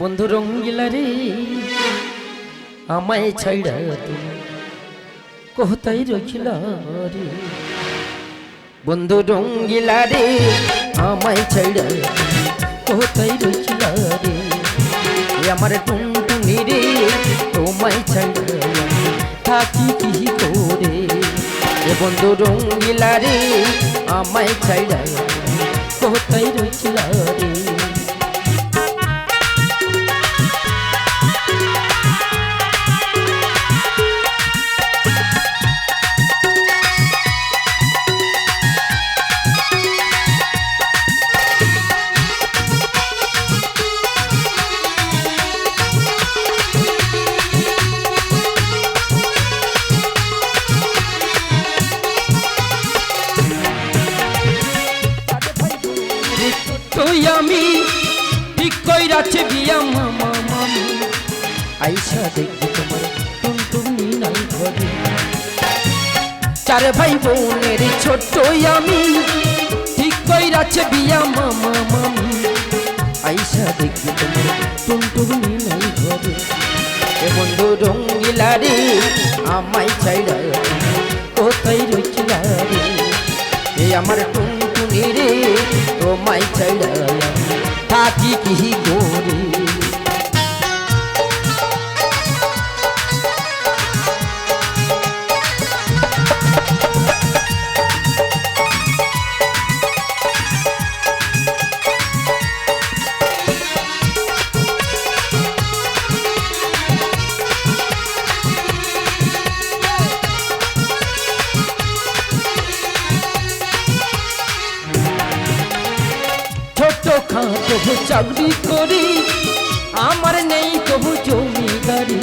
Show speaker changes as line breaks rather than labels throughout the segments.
বন্ধু রঙ্গিলা রে, আমায় ছাইড়া তুমি কোথায় রখিলা রে? বন্ধু রঙ্গিলা রে, আমায় ছাইড়া কোথায় রখিলা রে? আমার টুনটুনি রে, তোমায় ছাইড়া থাকি কি করে? এ বন্ধু রঙ্গিলা রে, আমায় ছাইড়া কোথায় রখিলা তুই আমি, ঠিক কইরাছে বিয়া মামা মামি আইসা দেখি তোমার টুনটুনি নাই ঘরে। চার ভাই বোনের ছোট আমি, ঠিক কইরাছে বিয়া মামা মামি আইসা দেখি তোমার টুনটুনি নাই ঘরে। এ বন্ধু রঙ্গিলা রে আমায় চাইরা কোথায় রইছিলা রে? এ আমার রে তোমায় চাইরা থাকি কি ছোট খাটো চাকরি করি। আমার নেই তবু জমিদারি।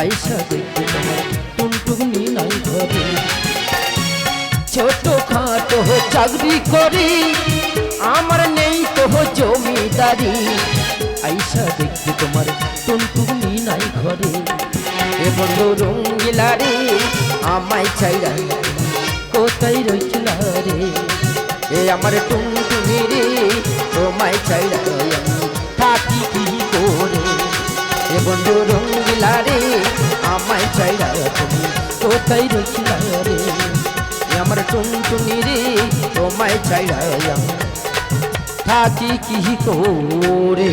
আইসা দেখতে তোমার টুনটুনি নাই ঘরে। ছোট খাটো চাকরি করি, আমার নেই তবু জমিদারি। আইসা দেখতে তোমার টুনটুনি নাই ঘরে। এ বন্ধু রঙ্গিলা রে, আমায় চাইরা কোথায় রইছিল রে? এ আমার টুনটুনি তোমায় আমি। থাকি কি করে? এ বন্ধু রঙ্গিলা রে, আমায় চাইরা তুমি। কোথায় রইছিল রে? আমার টুনটুনি রে, তোমায় আমি। থাকি কি করে?